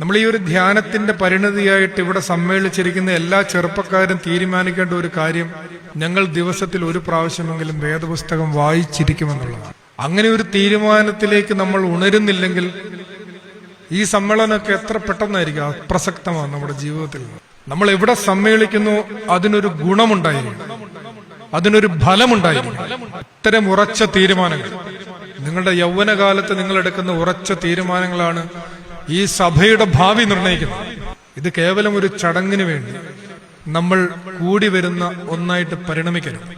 നമ്മൾ ഈ ഒരു ധ്യാനത്തിന്റെ പരിണതിയായിട്ട് ഇവിടെ സമ്മേളിച്ചിരിക്കുന്ന എല്ലാ ചെറുപ്പക്കാരും തീരുമാനിക്കേണ്ട ഒരു കാര്യം ഞങ്ങൾ ദിവസത്തിൽ ഒരു പ്രാവശ്യമെങ്കിലും വേദപുസ്തകം വായിച്ചിരിക്കുമെന്നുള്ളതാണ്. അങ്ങനെ ഒരു തീരുമാനത്തിലേക്ക് നമ്മൾ ഉണരുന്നില്ലെങ്കിൽ ഈ സമ്മേളനമൊക്കെ എത്ര പെട്ടെന്നായിരിക്കും? അപ്രസക്തമാണ് നമ്മുടെ ജീവിതത്തിൽ. നമ്മൾ എവിടെ സമ്മേളിക്കുന്നു? അതിനൊരു ഗുണമുണ്ടായിരിക്കും. അതിനൊരു ഫലമുണ്ടായിരിക്കും. ഇത്തരം ഉറച്ച തീരുമാനങ്ങൾ. നിങ്ങളുടെ യൗവനകാലത്ത് നിങ്ങൾ എടുക്കുന്ന ഉറച്ച തീരുമാനങ്ങളാണ് ഈ സഭയുടെ ഭാവി നിർണയിക്കുന്നത് ഇത് കേവലം ഒരു ചടങ്ങിന് വേണ്ടി നമ്മൾ കൂടി വരുന്ന ഒന്നായിട്ട് പരിണമിക്കരുത്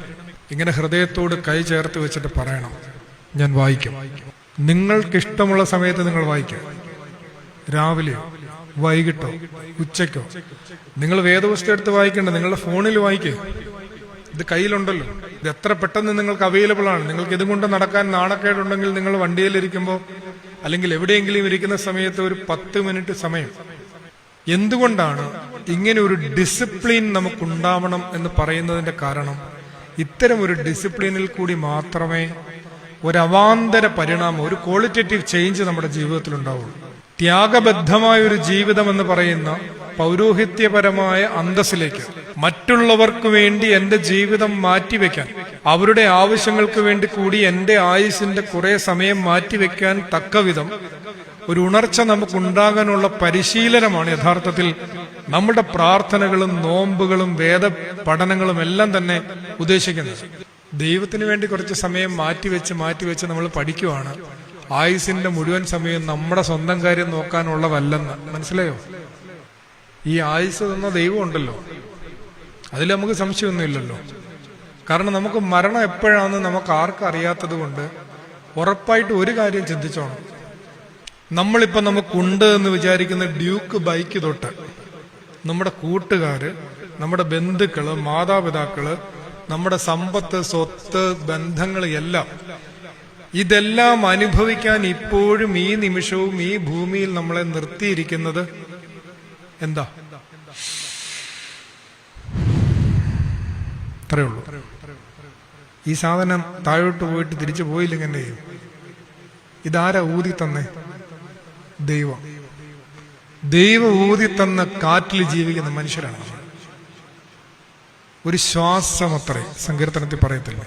ഇങ്ങനെ ഹൃദയത്തോട് കൈ ചേർത്ത് വെച്ചിട്ട് പറയണം. ഞാൻ വായിക്കും. നിങ്ങൾക്കിഷ്ടമുള്ള സമയത്ത് നിങ്ങൾ വായിക്കും. രാവിലെയോ വൈകിട്ടോ ഉച്ചയ്ക്കോ. നിങ്ങൾ വേദപുസ്തകം എടുത്ത് വായിക്കേണ്ട. നിങ്ങളുടെ ഫോണിൽ വായിക്കുക ഇത് കയ്യിലുണ്ടല്ലോ. ഇത് എത്ര പെട്ടെന്ന് നിങ്ങൾക്ക് അവൈലബിൾ ആണ്. നിങ്ങൾക്ക് ഇതും കൊണ്ട് നടക്കാൻ നാണക്കേടുണ്ടെങ്കിൽ നിങ്ങൾ വണ്ടിയിലിരിക്കുമ്പോൾ അല്ലെങ്കിൽ എവിടെയെങ്കിലും ഇരിക്കുന്ന സമയത്ത് ഒരു പത്ത് മിനിറ്റ് സമയം. എന്തുകൊണ്ടാണ് ഇങ്ങനെ ഒരു ഡിസിപ്ലിൻ നമുക്കുണ്ടാവണം എന്ന് പറയുന്നതിന്റെ കാരണം ഇത്തരം ഒരു ഡിസിപ്ലിനിൽ കൂടി മാത്രമേ ഒരു അവാന്തര പരിണാമം ഒരു ക്വാളിറ്റേറ്റീവ് ചേഞ്ച് നമ്മുടെ ജീവിതത്തിൽ ഉണ്ടാവുള്ളൂ ത്യാഗബദ്ധമായ ഒരു ജീവിതം എന്ന് പറയുന്ന പൗരോഹിത്യപരമായ അന്തസ്സിലേക്ക് മറ്റുള്ളവർക്ക് വേണ്ടി എന്റെ ജീവിതം മാറ്റിവെക്കാൻ അവരുടെ ആവശ്യങ്ങൾക്ക് വേണ്ടി കൂടി എന്റെ ആയുസിന്റെ കുറെ സമയം മാറ്റിവെക്കാൻ തക്കവിധം ഒരു ഉണർച്ച നമുക്കുണ്ടാകാനുള്ള പരിശീലനമാണ് യഥാർത്ഥത്തിൽ നമ്മുടെ പ്രാർത്ഥനകളും നോമ്പുകളും വേദ പഠനങ്ങളും എല്ലാം തന്നെ ഉദ്ദേശിക്കുന്നത്. ദൈവത്തിന് വേണ്ടി കുറച്ച് സമയം മാറ്റിവെച്ച് മാറ്റിവെച്ച് നമ്മൾ പഠിക്കുവാണ്. ആയുസിന്റെ മുഴുവൻ സമയം നമ്മുടെ സ്വന്തം കാര്യം നോക്കാനുള്ളതല്ലെന്ന്. മനസ്സിലായോ? ഈ ആയുസ് തന്ന ദൈവം ഉണ്ടല്ലോ അതിൽ നമുക്ക് സംശയമൊന്നുമില്ലല്ലോ. കാരണം നമുക്ക് മരണം എപ്പോഴാണെന്ന് നമുക്ക് ആർക്കും അറിയാത്തത് കൊണ്ട് ഉറപ്പായിട്ട് ഒരു കാര്യം ചിന്തിച്ചോണം. നമ്മളിപ്പോ നമുക്കുണ്ട് എന്ന് വിചാരിക്കുന്ന ഡ്യൂക്ക് ബൈക്ക് തൊട്ട് നമ്മുടെ കൂട്ടുകാര് നമ്മുടെ ബന്ധുക്കൾ മാതാപിതാക്കൾ നമ്മുടെ സമ്പത്ത് സ്വത്ത് ബന്ധങ്ങൾ എല്ലാം ഇതെല്ലാം അനുഭവിക്കാൻ ഇപ്പോഴും ഈ നിമിഷവും ഈ ഭൂമിയിൽ നമ്മളെ നിർത്തിയിരിക്കുന്നത് എന്താ? അത്രേ ഉള്ളൂ ഈ സാധനം താഴോട്ട് പോയിട്ട് തിരിച്ചു പോയില്ലെങ്കിൽ ഇതാരാ ഊതി തന്നെ? ദൈവം. ദൈവം ഊതി തന്ന കാറ്റിൽ ജീവിക്കുന്ന മനുഷ്യരാണ്. ഒരു ശ്വാസം അത്രേ സങ്കീർത്തനത്തിൽ പറയത്തില്ല.